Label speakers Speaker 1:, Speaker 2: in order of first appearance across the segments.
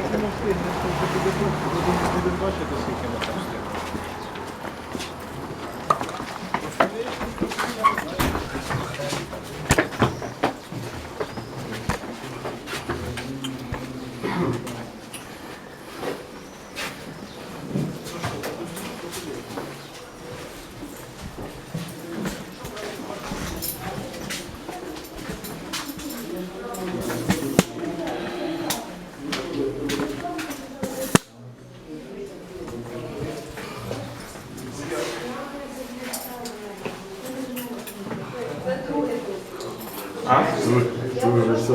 Speaker 1: Скільки ми встигнемо, скільки буде тут, будемо будемо бачити, скільки ми там Ту
Speaker 2: же все.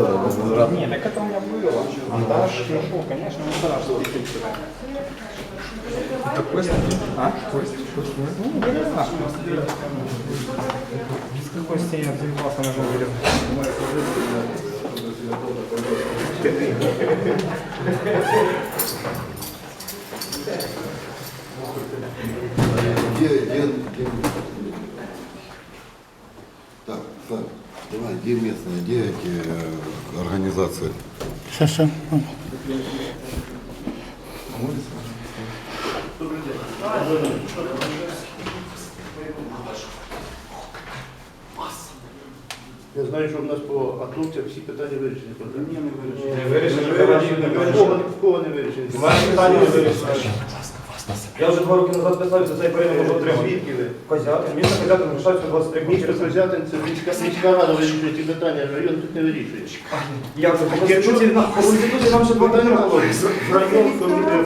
Speaker 2: Не, так это у меня было. Антаж, ну, конечно, Антаж. Это квест? А? Квест? Квест? Ну, я не знаю. С какой стены отзывался на жопу
Speaker 3: берем? Где, где, где? где местные, где эти э, организации?
Speaker 4: Сейчас,
Speaker 5: Я знаю, що в нас по атомцях всі питання вирішені. Ні, не вирішені.
Speaker 2: Не вирішені,
Speaker 5: Не вирішені. В кого- В кого не вирішені?
Speaker 2: Ваші питання не вирішені. Я вже два роки назад писав, за цей період можу отримати.
Speaker 5: Звідки ви?
Speaker 2: Козятин, місто Козятин, Грушацька, 23
Speaker 5: Місто
Speaker 2: квартири.
Speaker 5: Козятин, це міська, міська рада вирішує ці питання, район тут не вирішує.
Speaker 2: Як це? По Конституції на- по Конституції нам ще два роки
Speaker 5: Питання
Speaker 2: було.
Speaker 5: в район,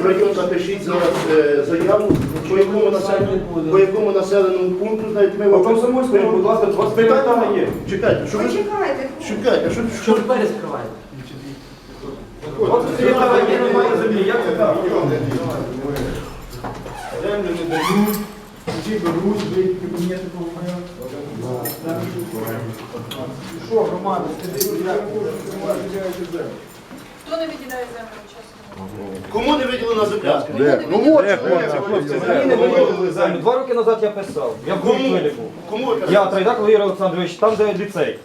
Speaker 5: в район напишіть зараз е, заяву, по якому населеному, по якому населеному пункту, знаєте, ми
Speaker 2: По
Speaker 5: вам...
Speaker 2: Комсомольському, будь ласка, 23
Speaker 5: Питання
Speaker 2: є.
Speaker 5: Чекайте, що ви...
Speaker 6: Почекайте.
Speaker 5: Чекайте, що... що...
Speaker 7: двері скриваєте?
Speaker 2: 23 є, немає землі. Як це так?
Speaker 1: Землю не дають, ці беруть, вийдуть кабінети помають. Що, громада, скажіть, як виділяєте землю?
Speaker 6: Хто не виділяє землю учасника?
Speaker 5: Кому не виділена земля?
Speaker 3: Де?
Speaker 5: Ну от,
Speaker 2: Мені не виділили землю. Два роки назад я писав. Я в
Speaker 5: Кому?
Speaker 2: Був.
Speaker 5: Кому ви
Speaker 2: Я Трайдак Валерій Олександрович, там де ліцей.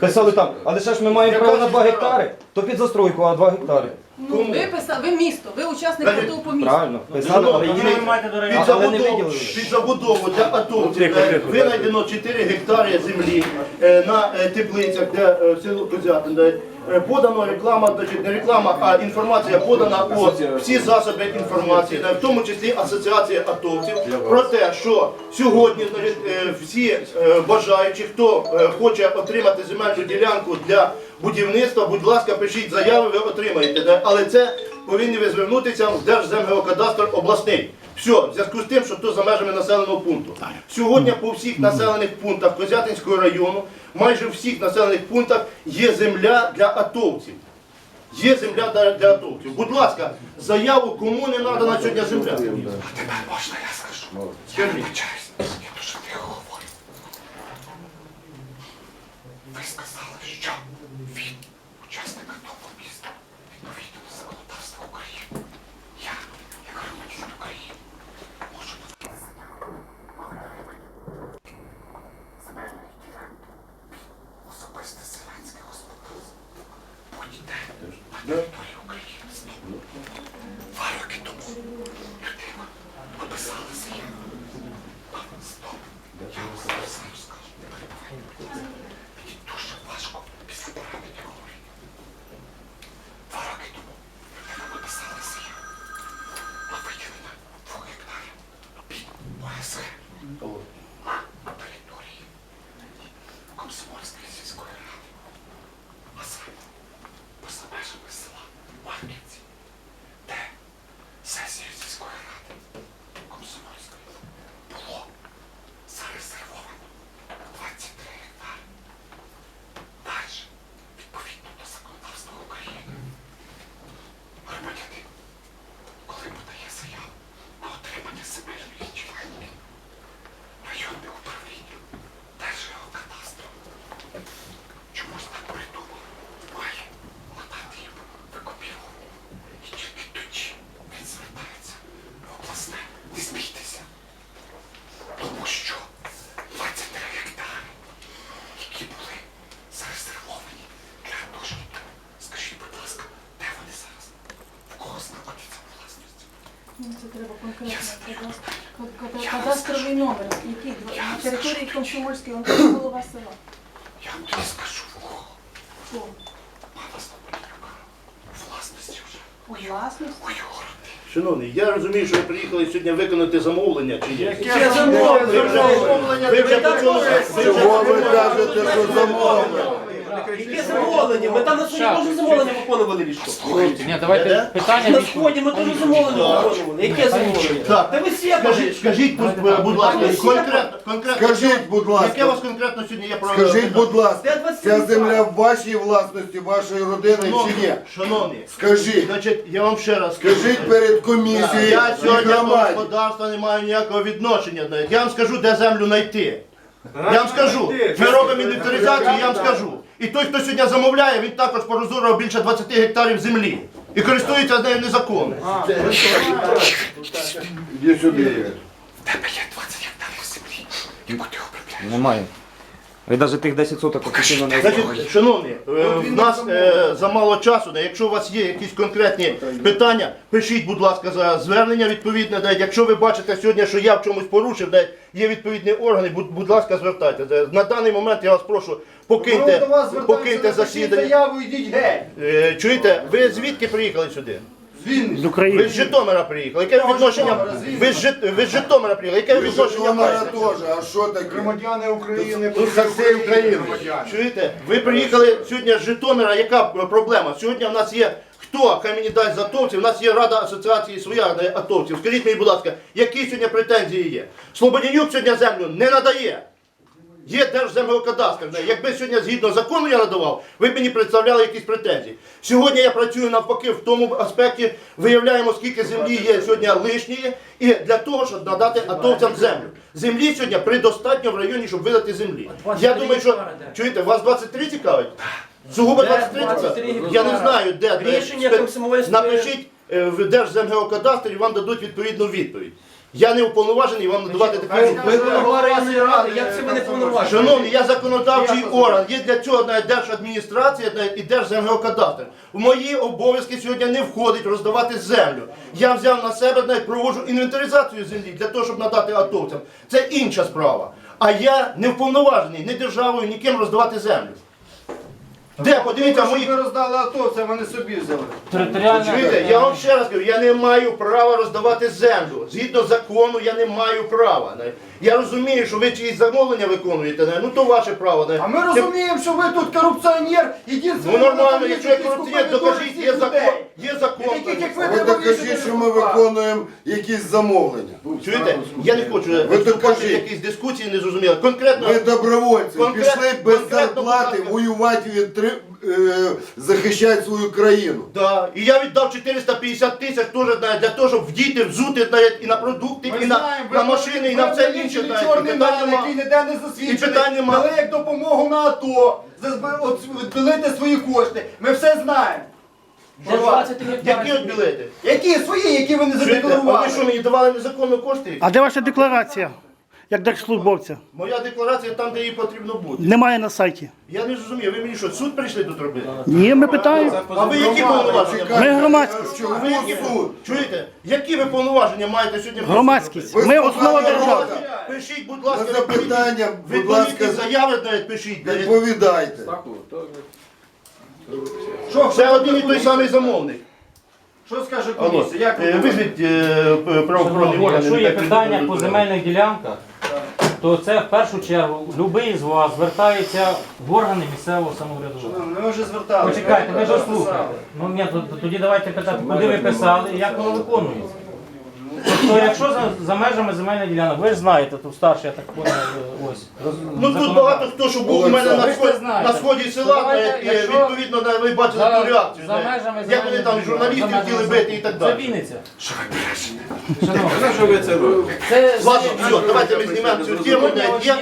Speaker 2: Писали там, але ще ж ми маємо
Speaker 5: Яка
Speaker 2: право на 2
Speaker 5: сільська
Speaker 2: гектари, то під застройку, а 2 гектари.
Speaker 6: Ну, ви писали, ви місто, ви учасник. АТО по місту.
Speaker 2: Правильно, писали, але її не...
Speaker 5: Під
Speaker 2: Але не
Speaker 5: забудову,
Speaker 2: виділили.
Speaker 5: під забудову для атомців е, винайдено 4 гектари землі е, на е, теплицях, де е, село Козятин, де подано реклама, значить, не реклама, а інформація подана у всі засоби інформації, в тому числі Асоціація атомців, про те, що сьогодні значить, е, всі е, бажаючі, хто е, хоче отримати земельну ділянку для будівництва, будь ласка, пишіть заяви, ви отримаєте. да. Але це повинні ви звернутися в Держземгеокадастр обласний. Все, в зв'язку з тим, що то за межами населеного пункту. Сьогодні по всіх населених пунктах Козятинського району, майже у всіх населених пунктах є земля для атовців. Є земля для, для атовців. Будь ласка, заяву, кому не надана сьогодні земля.
Speaker 8: Тепер можна я скажу? Я вибачаюсь, я дуже тихо говорю. Ви сказали, що від учасника того міста відповідно до законодавства України. Я, як громадянин України, можу надати заяву отримати земельної ділянки під особисте селянське господарство. Будь-де на території України. Два роки тому людина написала заяву. Стоп. Я вам зараз сам скажу. Не перебувайте. Мені дуже важко після поранення говорити. Два роки тому людина написала заяву. На виділення двох гектарів під ОСГ на території Комсомольської сільської ради. А саме поза межами села
Speaker 6: Ну, Це треба конкретно кадастр- кад- кад- кадастровий номер, який на території Комсомольської, там голова села.
Speaker 8: Я вам тобі скажу в ухо.
Speaker 6: Що?
Speaker 8: Пана Слободяка. У власності вже.
Speaker 6: У власності?
Speaker 8: У Юрди.
Speaker 5: Шановний, я розумію, що ви приїхали сьогодні виконати замовлення чи ні?
Speaker 1: Яке замовлення?
Speaker 5: Ви вже, ви вже почули,
Speaker 3: Чого ви кажете, що замовлення?
Speaker 4: Яке замовлення? Ми там на сході теж замовлення виконували ліжко.
Speaker 7: Ні, давайте питання
Speaker 4: На сході ми теж замовлення виконували. Яке замовлення? Та ви всі
Speaker 5: Скажіть, скажіть, будь, будь ласка, конкретно, конкретно,
Speaker 3: Скажіть, будь
Speaker 5: яке у вас
Speaker 3: ласка,
Speaker 5: конкретно сьогодні є право?
Speaker 3: скажіть, будь ласка,
Speaker 4: 27
Speaker 3: ця земля в вашій власності, вашої родини чи ні?
Speaker 5: Шановні,
Speaker 3: Скажіть,
Speaker 5: значить, я вам ще раз скажу.
Speaker 3: скажіть перед комісією
Speaker 5: Я
Speaker 3: і
Speaker 5: сьогодні до
Speaker 3: громаді.
Speaker 5: господарства не маю ніякого відношення. навіть. Я вам скажу, де землю знайти. Я вам скажу, ми робимо інвентаризацію, я вам скажу. І той, хто сьогодні замовляє, він також порозорував більше 20 гектарів землі. І користується нею незаконно.
Speaker 3: Іди сюди,
Speaker 8: В тебе є 20 гектарів землі, яку ти обробляєш.
Speaker 2: Немає. Ви навіть тих 10 соток офіційно не
Speaker 5: Значить, шановні, е, в нас е, замало часу. да, Якщо у вас є якісь конкретні питання, пишіть, будь ласка, за звернення відповідне. да, Якщо ви бачите сьогодні, що я в чомусь порушив, да, є відповідні органи, будь, будь ласка, звертайте. Да. На даний момент я вас прошу, покиньте, покиньте засідання.
Speaker 1: заяву, йдіть геть.
Speaker 5: Е, Чуєте, ви звідки приїхали сюди?
Speaker 1: З
Speaker 5: Ви з Житомира приїхали. Яке ви відношення? Ви з Жит- ви з Житомира приїхали. Яке ви відношення
Speaker 3: Житомира
Speaker 5: маєте?
Speaker 3: теж, а що таке?
Speaker 1: Громадяни України,
Speaker 3: Тут за всією Україною.
Speaker 5: Чуєте? Ви приїхали сьогодні з Житомира. Яка проблема? Сьогодні в нас є хто хай мені дасть з атовців. У нас є рада асоціації своя де, атовців. Скажіть мені, будь ласка, які сьогодні претензії є? Слободянюк сьогодні землю не надає. Є Держземгеокадастр. Якби сьогодні згідно закону я надавав, ви б мені представляли якісь претензії. Сьогодні я працюю навпаки в тому аспекті, виявляємо, скільки землі є сьогодні лишньої, і для того, щоб надати атовцям землю. Землі сьогодні предостатньо в районі, щоб видати землі. Я думаю, що чуєте, вас 23 цікавить? Сугубо 23
Speaker 4: 23
Speaker 5: цікавить? Я не знаю, де. де. Напишіть е, в Держземгеокадастр і вам дадуть відповідну відповідь. Я не уповноважений вам надавати таку
Speaker 4: Ви голова районної ради, як це ви не повноважені?
Speaker 5: Шановні, я законодавчий орган. Є для цього навіть держадміністрація навіть і держземгеокадастр. В мої обов'язки сьогодні не входить роздавати землю. Я взяв на себе навіть проводжу інвентаризацію землі для того, щоб надати атовцям. Це інша справа. А я не вповноважений ні державою, ні ким роздавати землю. Де, подивіться, мої
Speaker 1: Ви роздали атовцям, вони собі взяли.
Speaker 7: Територіальна
Speaker 5: Чуєте, я вам ще раз кажу, я не маю права роздавати землю. Згідно закону я не маю права. не. Я розумію, що ви чиїсь замовлення виконуєте, не. ну то ваше право. не.
Speaker 1: А ми розуміємо, що ви тут корупціонер, ідіть
Speaker 5: Ну нормально, якщо я корупціонер, докажіть, є закон. Є закон.
Speaker 1: Таких, як ви,
Speaker 3: Ви
Speaker 1: треба
Speaker 3: докажіть, що ми виконуємо якісь замовлення.
Speaker 5: Чуєте? Я не хочу вступати в
Speaker 3: докажіть.
Speaker 5: якісь дискусії, не зрозуміло. Конкретно,
Speaker 3: Ви добровольці,
Speaker 5: Конкрет-
Speaker 3: пішли без
Speaker 5: конкретно,
Speaker 3: зарплати
Speaker 5: ласка.
Speaker 3: воювати, відтри- е, захищати свою країну.
Speaker 5: да. і я віддав 450 тисяч теж для того, щоб вдіти, взути знає, і на продукти,
Speaker 1: Ми
Speaker 5: і на,
Speaker 1: знаємо,
Speaker 5: на
Speaker 1: ви
Speaker 5: машини, і на все інше. знає. І
Speaker 1: чорний
Speaker 5: питань нема.
Speaker 1: який ніде не
Speaker 5: І
Speaker 1: засвідчений.
Speaker 5: питань нема.
Speaker 1: Дали як допомогу на АТО, зазби- от відбилити свої кошти. Ми все знаємо.
Speaker 4: Де 20
Speaker 5: Які
Speaker 4: гектарів?
Speaker 5: от білети?
Speaker 1: Які свої, які ви не
Speaker 5: Чуєте? А ви що, мені давали незаконно кошти?
Speaker 9: А де ваша декларація, як держслужбовця?
Speaker 5: Моя декларація там, де її потрібно бути.
Speaker 9: Немає на сайті.
Speaker 5: Я не зрозумів, ви мені що, суд прийшли тут робити?
Speaker 9: Ні, ми питаємо.
Speaker 5: А ви які повноваження?
Speaker 9: Ми громадськість.
Speaker 3: Чому
Speaker 5: Ви які? Чуєте? Які ви повноваження маєте сьогодні?
Speaker 9: Громадськість. Ми основа держави.
Speaker 5: Пишіть, будь
Speaker 3: На
Speaker 5: ласка,
Speaker 3: запитання, будь
Speaker 5: відповідні
Speaker 3: ласка,
Speaker 5: заяви навіть пишіть. навіть.
Speaker 3: відповідайте.
Speaker 1: Що,
Speaker 5: Це один і той самий замовник.
Speaker 1: що скаже комісія? Як ви
Speaker 5: е,
Speaker 1: думаєте?
Speaker 5: визвіть е, правоохоронні
Speaker 7: Шановні,
Speaker 5: органи.
Speaker 7: Якщо є
Speaker 5: нехай
Speaker 7: питання по
Speaker 5: до
Speaker 7: земельних ділянках, то це в першу чергу будь-який з вас звертається в органи місцевого самоврядування.
Speaker 1: Ми вже зверталися.
Speaker 7: Почекайте, ви ж слухаєте. Ну ні, то- то тоді давайте питати, куди ви писали і як воно виконується. Тобто, якщо за, за межами земельних ділянок, ви ж знаєте, тут старший, я так понял, ось. роз-
Speaker 5: Ну тут
Speaker 7: законодавець.
Speaker 5: багато хто, що був у мене на
Speaker 7: Ви це знаєте.
Speaker 5: на сході села,
Speaker 7: Давайте,
Speaker 5: навіть, і
Speaker 7: якщо
Speaker 5: відповідно на- ви бачили
Speaker 7: За,
Speaker 5: ту реакцію.
Speaker 7: за межами
Speaker 5: Як вони
Speaker 7: земельних
Speaker 5: там
Speaker 7: ділянок,
Speaker 5: журналістів
Speaker 7: за
Speaker 5: хотіли
Speaker 7: межами
Speaker 5: бити і так
Speaker 7: Це
Speaker 5: далі.
Speaker 7: Вінниця.
Speaker 8: Що ви брешете?
Speaker 7: Шановні,
Speaker 2: Що ви це робите?
Speaker 7: це
Speaker 5: Ладно, все, давайте ми знімемо цю тему.
Speaker 7: Сьогодні.
Speaker 5: Є,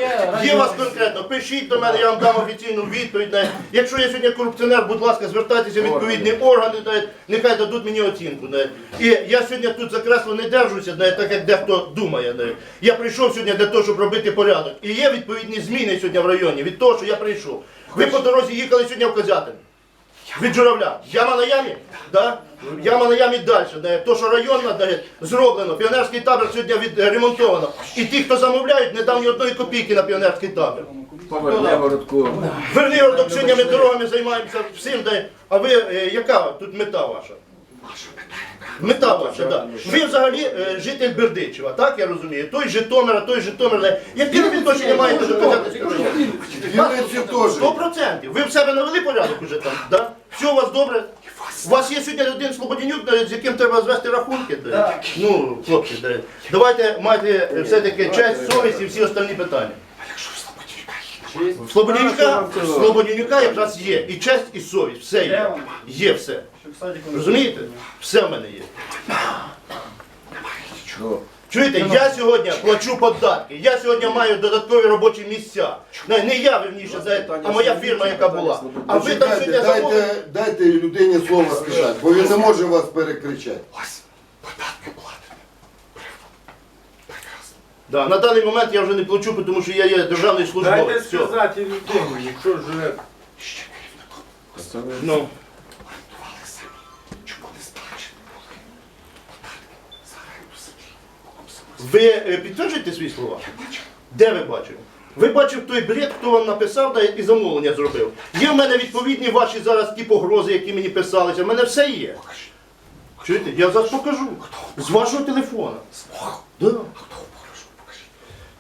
Speaker 7: є
Speaker 5: є вас конкретно, пишіть до мене, я вам дам офіційну відповідь. навіть. Якщо я сьогодні корупціонер, будь ласка, звертайтеся в відповідні органи, навіть, нехай дадуть мені оцінку. навіть. І я сьогодні тут за кресло не держуся, навіть, так як дехто думає. Я прийшов сьогодні для того, щоб робити порядок. І є відповідні зміни сьогодні в районі від того, що я прийшов. Ви по дорозі їхали сьогодні в Козятин. Від журавля. Яма на ямі? Да? яма на ямі далі. Де, то, що районна де, зроблено, піонерський табір сьогодні відремонтовано. І ті, хто замовляють, не дав ні одної копійки на піонерський табір. Вернигородок сьогодні ми дорогами займаємося всім, де, а ви, е, яка тут мета ваша? Мета ваша, так. Ви взагалі е, житель Бердичева, так я розумію? Той Житомира, той з Житомира. Яке ви відношення маєте до району?
Speaker 3: Вінниці теж.
Speaker 5: Сто процентів. Ви в себе навели порядок уже там, да? Все у вас добре? У вас є сьогодні один Слободенюк, да, з яким треба звести рахунки? Да? Ну, хлопці, да. давайте майте е, все-таки честь, совість і всі остальні питання. В Слободенюка, в Слободенюка якраз є. І честь, і совість. Все є. Є все. Розумієте? Все в мене є. Чуєте, я сьогодні плачу податки, я сьогодні маю додаткові робочі місця. Не, не я верніше, за- це, а моя фірма, яка була. А ви там сьогодні замовили.
Speaker 3: дайте, дайте людині слово сказати, бо він не може вас перекричати.
Speaker 8: Ось, податки платимо. Прекрасно.
Speaker 5: Да, на даний момент я вже не плачу, тому що я є державний
Speaker 1: Дайте
Speaker 5: службовець. Все.
Speaker 1: сказати людині, якщо живе.
Speaker 8: Ще керівником
Speaker 5: Ну, ви е, підтверджуєте свої слова? Де ви бачили? Ви бачив той бред, хто вам написав да, і замовлення зробив. Є в мене відповідні ваші зараз ті погрози, які мені писалися. В мене все є. Чуєте? Я зараз покажу. З вашого телефона. Да.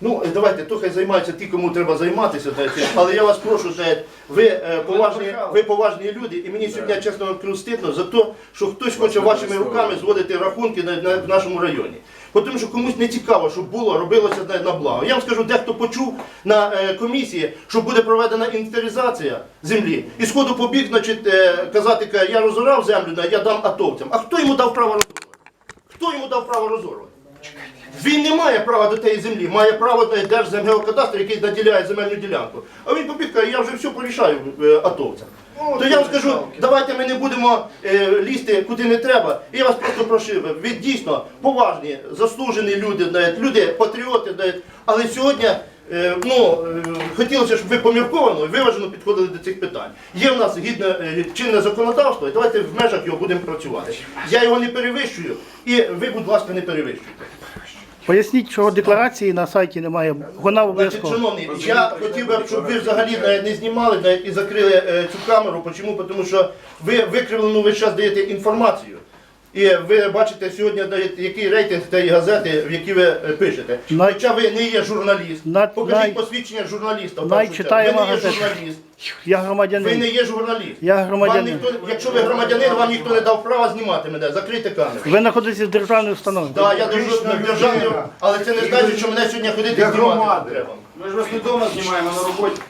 Speaker 5: Ну, е, давайте, то хай займаються ті, кому треба займатися, знаєте. але я вас прошу, знаєте, ви, е, поважні, ви поважні люди, і мені сьогодні, чесно стидно за те, що хтось хоче вашими руками зводити рахунки на, на, в нашому районі. Тому що комусь не цікаво, щоб було, робилося на, благо. Я вам скажу, дехто почув на е, комісії, що буде проведена інвентаризація землі. І сходу побіг, значить, е, казати, я розорав землю, я дам атовцям. А хто йому дав право розорвати? Хто йому дав право розорвати? Він не має права до тієї землі, має право на Держземгеокадастр, який наділяє земельну ділянку. А він побіг, каже, я вже все порішаю е, атовцям. То я вам скажу, давайте ми не будемо е, лізти куди не треба. І я вас просто просив, ви дійсно поважні, заслужені люди, навіть, люди, патріоти, навіть, але сьогодні. е, Ну, е, хотілося, щоб ви помірковано і виважено підходили до цих питань. Є в нас гідне е, чинне законодавство, і давайте в межах його будемо працювати. Я його не перевищую, і ви, будь ласка, не перевищуйте.
Speaker 9: Поясніть, чого декларації на сайті немає. Вона
Speaker 5: Значить,
Speaker 9: обов'язково.
Speaker 5: шановні, я хотів би, щоб ви взагалі не, не знімали не, і закрили е, цю камеру. Чому? Тому що ви викривлену весь час даєте інформацію. І ви бачите сьогодні, який рейтинг тієї газети, в якій ви е, пишете.
Speaker 9: Най-
Speaker 5: Хоча ви не є журналіст.
Speaker 9: На-
Speaker 5: Покажіть
Speaker 9: най-
Speaker 5: посвідчення журналіста. в першу
Speaker 9: найчитаєма
Speaker 5: чергу. Ви не є журналіст.
Speaker 9: Я
Speaker 5: Ви не
Speaker 9: громадянин.
Speaker 5: є журналіст.
Speaker 9: Я
Speaker 5: Вам ніхто, якщо ви громадянин, вам ніхто не дав права знімати мене. Закрийте камеру.
Speaker 9: Ви знаходитесь в державній установі.
Speaker 5: Так, я держу на державній, але це не значить, що мене сьогодні ходити знімати
Speaker 1: громади.
Speaker 5: треба.
Speaker 1: Ми ж вас не вдома знімаємо на роботі.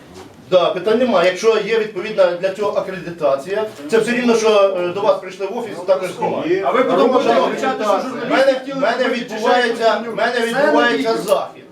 Speaker 5: Да, питань немає. Якщо є відповідна для цього акредитація, це все рівно, що е, до вас прийшли в офіс, також знімають.
Speaker 1: А ви потім
Speaker 5: Шановні,
Speaker 1: можете кричати, що
Speaker 5: в
Speaker 1: журналісти
Speaker 5: мене,
Speaker 1: хотіли
Speaker 5: в мене
Speaker 1: побити,
Speaker 5: відбувається, в мене відбувається захід.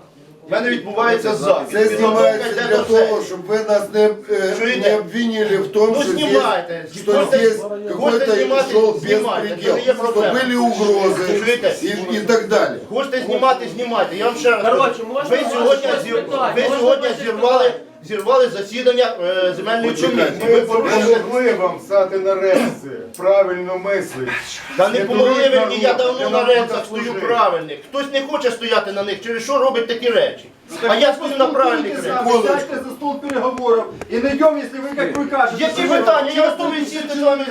Speaker 5: В мене відбувається захід.
Speaker 3: Це знімається
Speaker 5: Підготовка
Speaker 3: для
Speaker 5: йде до
Speaker 3: того,
Speaker 5: сесії.
Speaker 3: щоб ви нас не, э,
Speaker 5: Чуєте?
Speaker 3: не обвинили в том,
Speaker 5: Ну
Speaker 3: что
Speaker 5: знімайте.
Speaker 3: здесь, что
Speaker 5: Хочете-
Speaker 3: здесь
Speaker 5: хочете
Speaker 3: какой-то
Speaker 5: знімати,
Speaker 3: шел
Speaker 5: знімайте. Це
Speaker 3: беспредел,
Speaker 5: не є
Speaker 3: что
Speaker 5: проблема.
Speaker 3: были угрозы
Speaker 5: Чуєте?
Speaker 3: и, и так далее.
Speaker 5: Хочете знімати, знімайте. Я вам ще раз
Speaker 4: Коротше,
Speaker 5: кажу.
Speaker 4: можна
Speaker 5: ви
Speaker 4: вас
Speaker 5: сьогодні,
Speaker 4: щось
Speaker 5: зір-
Speaker 4: питати?
Speaker 5: ви
Speaker 4: Можна
Speaker 5: сьогодні
Speaker 4: вас щось
Speaker 5: зірвали,
Speaker 4: питати?
Speaker 5: зірвали засідання е, земельної комісії. Ви порушили
Speaker 1: Помогли вам стати на рельси, правильно мислити.
Speaker 5: Та не помогли ви мені, я давно
Speaker 1: я
Speaker 5: на рельсах стою правильних. Хтось не хоче стояти на них, через що робить такі речі. А я стою на правильних речах.
Speaker 1: Сядьте за стол переговорів і не йдемо, якщо ви, як ви кажете.
Speaker 5: Які питання? Я готовий сісти з вами.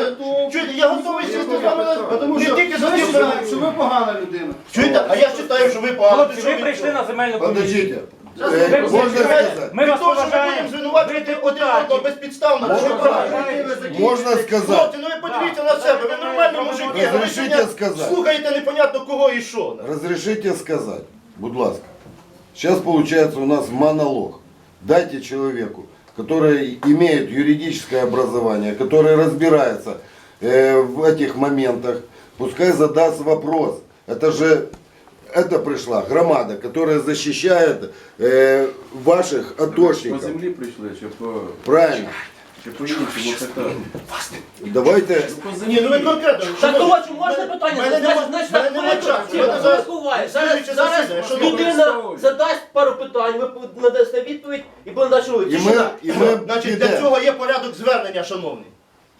Speaker 5: Чуєте, я готовий сісти з вами.
Speaker 1: Тому
Speaker 5: Не
Speaker 1: що
Speaker 5: тільки за
Speaker 1: ви
Speaker 5: тим,
Speaker 1: вважаєте, що ви погана людина.
Speaker 5: Чуєте, а я вважаю, що ви погано.
Speaker 7: Хлопці, ви прийшли на земельну комісію. Ви
Speaker 3: Э,
Speaker 7: всі
Speaker 3: можно
Speaker 7: знаєте,
Speaker 3: сказать?
Speaker 7: Ми
Speaker 5: Від
Speaker 7: вас
Speaker 5: того, що ми будемо
Speaker 7: поважаємо.
Speaker 5: звинувачувати один одного безпідставно, це неправильно.
Speaker 3: Можно сказать?
Speaker 5: Хлопці, ну ви подивіться на себе, ви нормальні мужики, а ви
Speaker 3: Разрешите
Speaker 5: сьогодні
Speaker 3: сказати?
Speaker 5: слухаєте непонятно кого і що.
Speaker 3: Разрешите сказать, будь ласка. Сейчас получается у нас монолог. Дайте человеку, который имеет юридическое образование, который разбирается э, в этих моментах, пускай задаст вопрос. Это же это пришла громада, которая защищает э, ваших
Speaker 10: По
Speaker 3: атошников.
Speaker 10: землі прийшли, чи по,
Speaker 3: Правильно.
Speaker 10: чи по іншому питанню.
Speaker 3: Давайте
Speaker 5: Ні, ну ви конкретно.
Speaker 4: Коротше, можна питання?
Speaker 5: Мене
Speaker 4: Значить,
Speaker 5: нема-
Speaker 4: значить,
Speaker 5: мене
Speaker 4: так,
Speaker 5: нема
Speaker 4: хвилинку,
Speaker 5: часу. Мене
Speaker 4: не
Speaker 5: зараз
Speaker 4: буває.
Speaker 5: слідуюче засідання.
Speaker 4: зараз
Speaker 5: Що
Speaker 4: людина задасть пару питань, ви надасте відповідь і буде далі
Speaker 3: і ми, і ми
Speaker 5: Значить,
Speaker 3: підемо.
Speaker 5: для цього є порядок звернення, шановний.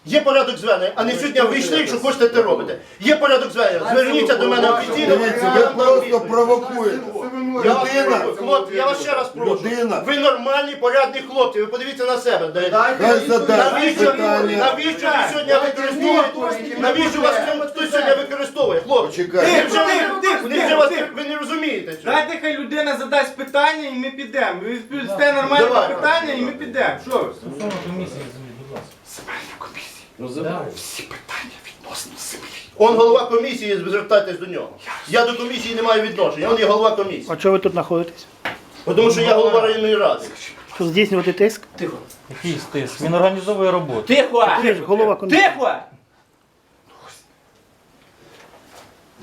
Speaker 5: Є порядок звернення, а не сьогодні вийшли, якщо хочете, те робите. Є порядок звернення. Зверніться до мене офіційно.
Speaker 3: Дивіться, ви просто провокуєте.
Speaker 5: Я вас
Speaker 3: Людина,
Speaker 5: прошу, хлопці, я вас ще раз прошу.
Speaker 3: Людина.
Speaker 5: Ви нормальні, порядні хлопці, ви подивіться на себе. Навіщо,
Speaker 3: питання.
Speaker 5: навіщо ви сьогодні використовуєте? Навіщо вас хтось сьогодні використовує, хлопці?
Speaker 3: Почекайте.
Speaker 5: Невже ви- невже вас- Ви не розумієте цього?
Speaker 1: Дайте хай людина задасть питання і ми підемо. Ви відповісте нормальне
Speaker 5: Давай.
Speaker 1: питання і ми підемо. Що ви?
Speaker 7: Стосовно комісії будь ласка.
Speaker 8: Земельна комісія.
Speaker 10: Ну,
Speaker 8: Всі питання відносно землі.
Speaker 5: Он голова комісії, звертайтесь до нього. Я до комісії не маю відношення, він є голова комісії.
Speaker 9: А чого ви тут знаходитесь?
Speaker 5: Тому що я голова районної ради.
Speaker 9: Щоб здійснювати тиск?
Speaker 7: Який стиск? Він організовує роботу.
Speaker 1: Тихо!
Speaker 9: Ж голова комісії.
Speaker 1: Тихо!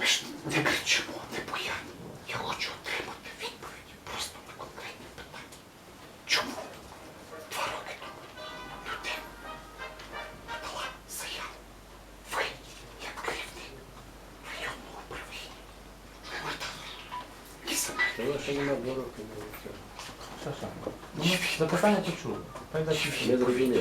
Speaker 8: Ми ж не そんな
Speaker 7: ゴう。Ну, Запитання почули. Дасть відповідь.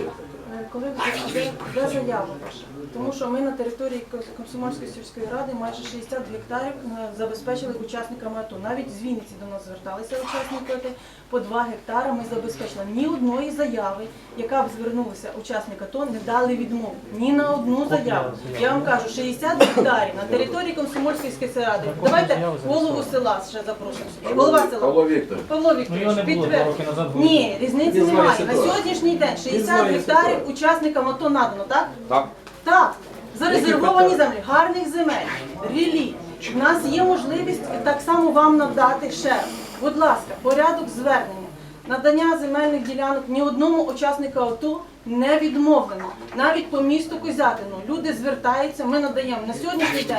Speaker 6: Е, Коли де, де заява ваша? Тому що ми на території Комсомольської сільської ради майже 60 гектарів е, забезпечили учасниками АТО. Навіть з Вінниці до нас зверталися учасники АТО. По 2 гектари ми забезпечили. Ні одної заяви, яка б звернулася учасник АТО, не дали відмову. Ні на одну заяву. Я вам кажу, 60 гектарів на території Комсомольської сільської ради. Давайте голову села ще запросимо. Голова села.
Speaker 10: Павло Віктор.
Speaker 6: Павло
Speaker 7: Ну
Speaker 6: Вікторович,
Speaker 7: не
Speaker 6: Ні, різниці
Speaker 10: Він знає
Speaker 6: немає. На
Speaker 10: ситуацію.
Speaker 6: сьогоднішній день 60
Speaker 10: знає
Speaker 6: гектарів
Speaker 10: ситуацію.
Speaker 6: учасникам АТО надано, так?
Speaker 10: Так.
Speaker 6: Так. Зарезервовані землі, гарних земель, рілі. У нас є можливість так само вам надати ще. Будь ласка, порядок звернення. Надання земельних ділянок ні одному учаснику АТО не відмовлено. Навіть по місту Козятину люди звертаються, ми надаємо на сьогоднішній день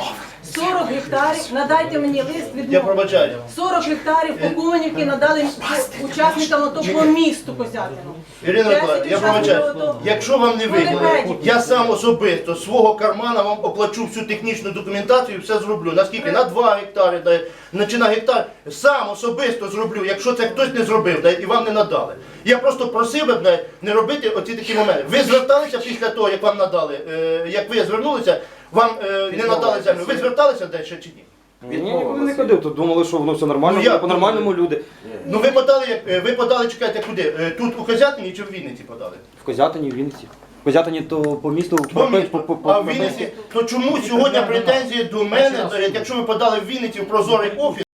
Speaker 6: 40 гектарів. Надайте мені лист
Speaker 5: Я
Speaker 6: відмови.
Speaker 5: пробачаю.
Speaker 6: 40 гектарів покуманівки надали учасникам АТО по місту Козятину.
Speaker 5: Ірина Миколаївна, я пробачаю. Якщо вам не вигідно, я сам особисто з свого кармана вам оплачу всю технічну документацію і все зроблю. Наскільки? На 2 гектари, дай, на- чи на гектар. Сам особисто зроблю, якщо це хтось не зробив дай, і вам не надали. Я просто просив би дай, не робити оці такі моменти. Ви зверталися після того, як вам надали, е, як ви звернулися, вам е, не надали землю. Ви зверталися далі чи ні?
Speaker 2: Ні, нікуди не ходив, тут думали, що воно все нормально,
Speaker 5: Ну, як?
Speaker 2: по-нормальному люди.
Speaker 5: Ну ви подали, як- е, ви подали, чекайте, куди? Е, Тут у Козятині чи в Вінниці подали?
Speaker 2: В Козятині, в Вінниці. В Козятині то по місту,
Speaker 5: По місту. А в Вінниці, то чому сьогодні претензії до мене, якщо ви подали в Вінниці в прозорий офіс?